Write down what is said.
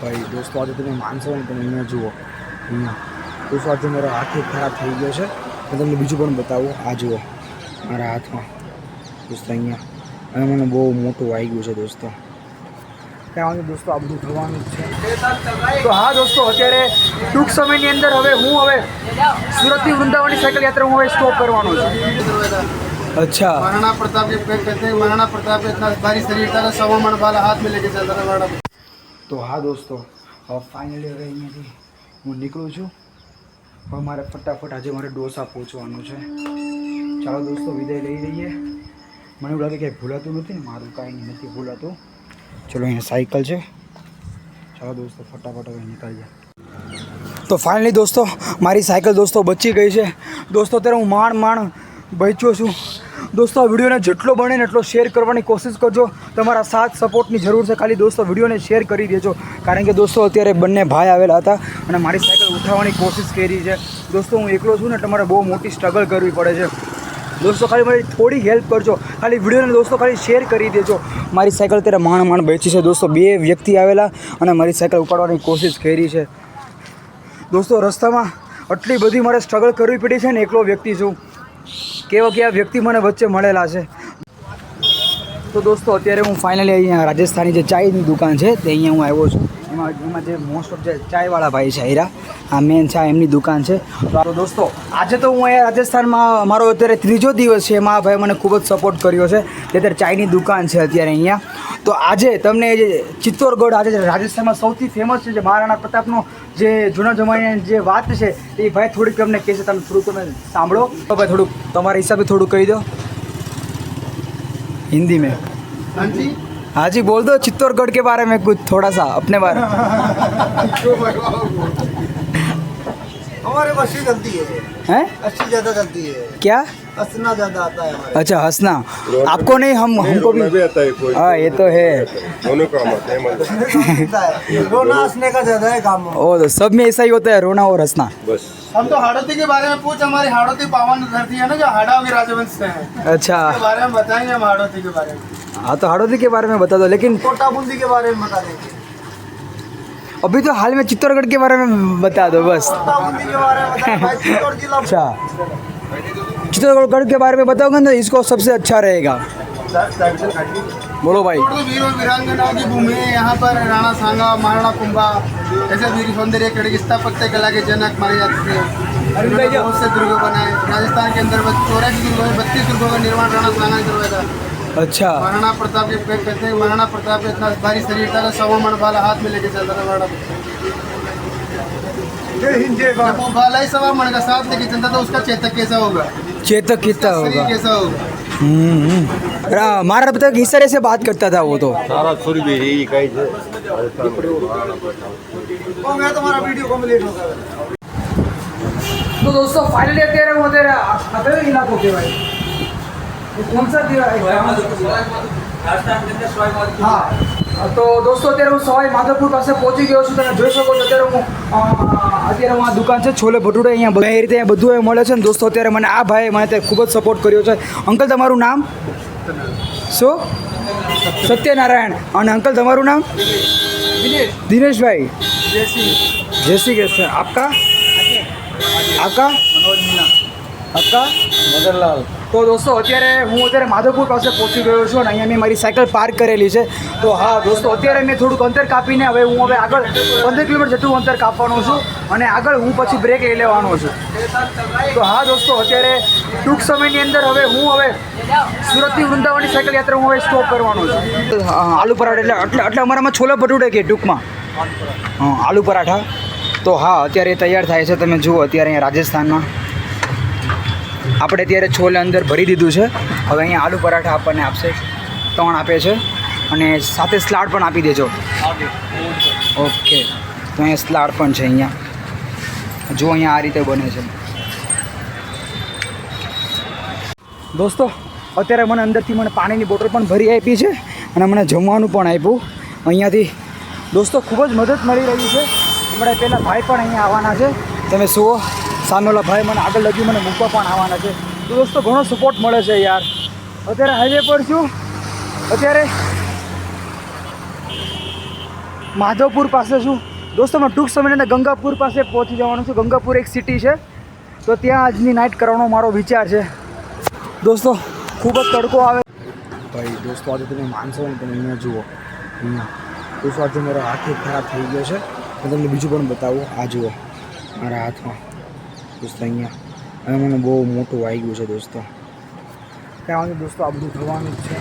ભાઈ દોસ્તો આજે તમે માનશો ને તમે અહીંયા જુઓ અહીંયા દોસ્તો આજે મારો હાથ એક ખરાબ થઈ ગયો છે હું તમને બીજું પણ બતાવું આ જુઓ મારા હાથમાં દોસ્તો અહીંયા અને મને બહુ મોટું આવી ગયું છે દોસ્તો ત્યાં વાંધો દોસ્તો આ બધું થવાનું જ છે તો હા દોસ્તો અત્યારે ટૂંક સમયની અંદર હવે હું હવે સુરતથી વૃંદાવનની સાયકલ યાત્રા હું હવે સ્ટોપ કરવાનો છું અચ્છા महाराणा प्रताप के पेट कहते हैं महाराणा प्रताप इतना भारी शरीर था सवा मन वाला हाथ में लेके चलता था महाराणा તો હા દોસ્તો, હવે ફાઇનલી હવે અહીંયાથી હું નીકળું છું. હવે મારે ફટાફટ આજે મારે ડોસા પહોંચવાનું છે. ચાલો દોસ્તો, વિદાય લઈ લઈએ. મને એવું લાગે કે ભૂલાતું નથી ને, મારું કાંઈ નથી ભૂલાતું. ચલો અહીંયા સાયકલ છે. ચાલો દોસ્તો, ફટાફટ હવે નીકળીએ. તો ફાઇનલી દોસ્તો, મારી સાયકલ દોસ્તો બચી ગઈ છે. દોસ્તો, અત્યારે હું માણ માણ બચ્યો છું. દોસ્તો, આ વિડીયોને જેટલો બને ને એટલો શેર કરવાની કોશિશ કરજો. તમારા સાથ સપોર્ટની જરૂર છે. ખાલી દોસ્તો, વિડીયોને શેર કરી દેજો. કારણ કે દોસ્તો, અત્યારે બંને ભાઈ આવેલા હતા અને મારી સાયકલ ઉઠાવવાની કોશિશ કરી છે. દોસ્તો, હું એકલો છું ને તમારે બહુ મોટી સ્ટ્રગલ કરવી પડે છે. દોસ્તો, ખાલી મારી થોડી હેલ્પ કરજો. ખાલી વિડીયોને દોસ્તો, ખાલી શેર કરી દેજો. મારી સાયકલ અત્યારે માણ માણ બેચી છે. દોસ્તો, બે વ્યક્તિ આવેલા અને મારી સાયકલ ઉપાડવાની કોશિશ કરી છે. દોસ્તો, રસ્તામાં આટલી બધી મારે સ્ટ્રગલ કરવી પડી છે ને એકલો વ્યક્તિ છું. કેવા કેવા વ્યક્તિ મને વચ્ચે મળેલા છે. તો દોસ્તો, અત્યારે હું ફાઇનલી અહીંયા રાજસ્થાની જે ચાયની દુકાન છે, તે અહીંયા હું આવ્યો છું. એમાં એમાં જે મોસ્ટ ઓફ જે ચાયવાળા ભાઈ છે હીરા, આ મેન છે, આ એમની દુકાન છે. તો દોસ્તો, આજે તો હું અહીંયા રાજસ્થાનમાં, મારો અત્યારે ત્રીજો દિવસ છે, એમાં ભાઈ મને ખૂબ જ સપોર્ટ કર્યો છે. અત્યારે ચાયની દુકાન છે અત્યારે અહીંયા. તો આજે તમને જે ચિત્તોરગઢ આજે રાજસ્થાનમાં સૌથી ફેમસ છે જે મહારાણા પ્રતાપનો જે જૂના જમાનાની જે વાત છે, એ ભાઈ થોડીક તમને કહેશે, તમે થોડુંક તમે સાંભળો. તો ભાઈ થોડુંક તમારા હિસાબે થોડુંક કહી દો. હિન્દી મેં. હાજી? हाँ जी बोल दो चित्तौड़गढ़ के बारे में कुछ थोड़ा सा अपने बारे में। हमारे बस ही चलती है। हैं? अच्छी ज़्यादा चलती है। क्या? हंसना ज़्यादा आता है हमारे। अच्छा हंसना। आपको नहीं हम हमको भी भी आता है कोई। हाँ ये तो है। दोनों काम आते हैं मतलब। रोना हंसने का ज़्यादा है काम ओ तो सब में ऐसा ही होता है रोना और हंसना। बस। हम तो हाड़ोती के बारे में पूछ हमारी हाड़ोती पावन धरती है ना जो हाड़ाओं के राजवंश से है। अच्छा। के बारे में बताएँगे हम हाड़ोती के बारे में। हाँ तो हड़ौती के बारे में बता दो लेकिन कोटा बूंदी के बारे में बता देंगे। अभी तो हाल में चित्तौड़गढ़ के बारे में बता दो बस। कोटा बूंदी के बारे में बताएँ भाई चित्तौड़ जिला अच्छा। चित्तौड़गढ़ के बारे में बताओगे ना इसको सबसे अच्छा रहेगा। बोलो भाई। तो वीर और वीरांगनाओं की भूमि है यहाँ पर राणा सांगा महाराणा कुंभा ऐसे वीर सौंदर्य कड़ी स्थापत्य कला के जनक माने जाते थे। उन्होंने बहुत से दुर्ग बनाए। राजस्थान के अंदर चौरासी दुर्गों में बत्तीस दुर्गों का निर्माण राणा सांगा ने करवाया था। अच्छा। महाराणा प्रताप के कहते हैं महाराणा प्रताप इतना भारी शरीर था वाला हाथ में लेके चलता था महाराणा। जब वो भाला ही सवा मन का साथ लेके चलता था उसका चेतक कैसा होगा चेतक कितना शरीर होगा कैसा होगा हम्म रा- मारा पता किस तरह से बात करता था वो तो सारा सुर भी यही कहीं से हो गया तुम्हारा वीडियो कंप्लीट होगा तो दोस्तों फाइनली અત્યારે હું અત્યારે આ કયો ઇલાકો કહેવાય એ કોણ સા કહેવાય હા તો દોસ્તો અત્યારે હું સવાઈ માધવપુર પાસે પહોંચી ગયો છું. તમે જોઈ શકો છો અત્યારે હું અત્યારે હું આ દુકાન છે છોલે ભટુરે અહીંયા બધા રીતે અહીંયા બધું મળે છે. ને દોસ્તો અત્યારે મને આ ભાઈએ મને ખૂબ જ સપોર્ટ કર્યો છે. અંકલ તમારું નામ? શું? સત્યનારાયણ. અને અંકલ તમારું નામ? દિનેશભાઈ. જય શ્રી કૃષ્ણ આપકા? આપકા? મનોજ મીના. આપકા? મદનલાલ. તો દોસ્તો, અત્યારે હું અત્યારે માધવપુર પાસે પહોંચી ગયો છું અને અહીંયા મેં મારી સાયકલ પાર્ક કરેલી છે. તો હા, દોસ્તો, અત્યારે મેં થોડુંક અંતર કાપીને હવે હું હવે આગળ પંદર કિલોમીટર જેટલું અંતર કાપવાનો છું અને આગળ હું પછી બ્રેક લઈ લેવાનો છું. તો હા, દોસ્તો, અત્યારે ટૂંક સમયની અંદર હવે હું હવે સુરતથી વૃંદાવનની સાયકલ યાત્રા હું હવે સ્ટોપ કરવાનો છું. આલુ પરાઠા, એટલે એટલે એટલે અમારામાં છોલે ભટુડે કે ટૂંકમાં? હા, આલુ પરાઠા. તો હા, અત્યારે તૈયાર થાય છે, તમે જુઓ અત્યારે અહીંયા રાજસ્થાનમાં. આપણે અત્યારે છોલે અંદર ભરી દીધું છે. હવે અહીંયા આલુ પરાઠા આપણને આપશે, ત્રણ આપે છે. અને સાથે સ્લાડ પણ આપી દેજો. ઓકે. તો અહીંયા સ્લાડ પણ છે અહીંયા. જો અહીંયા આ રીતે બને છે. દોસ્તો, અત્યારે મને અંદરથી મને પાણીની બોટલ પણ ભરી આપી છે અને મને જમવાનું પણ આપ્યું. અહીંયાથી દોસ્તો, ખૂબ જ મદદ મળી રહી છે. હમણાં પહેલાં ભાઈ પણ અહીંયા આવવાના છે. તમે જુઓ સામેલા ભાઈ મને આગળ લગી મને મૂકવા પણ આવવાના છે. તો દોસ્તો, ઘણો સપોર્ટ મળે છે યાર. અત્યારે હાઈવે પર છું. અત્યારે માધવપુર પાસે છું. દોસ્તો મેં ટૂંક સમયની અંદર ગંગાપુર પાસે પહોંચી જવાનું છું. ગંગાપુર એક સિટી છે. તો ત્યાં આજની નાઇટ કરવાનો મારો વિચાર છે. દોસ્તો, ખૂબ જ તડકો આવે. ભાઈ, દોસ્તો, આજે તમે માનશો ને તમે અહીંયા જુઓ. અહીંયા. દોસ્તો, આજે મારો હાથ ખરાબ થઈ ગયો છે. તમને બીજું પણ બતાવું. આ જુઓ. મારા હાથમાં. દોસ્તો અહીંયા. અને મને બહુ મોટું વાગ્યું ગયું છે દોસ્તો. કારણ કે દોસ્તો આ બધું થવાનું છે.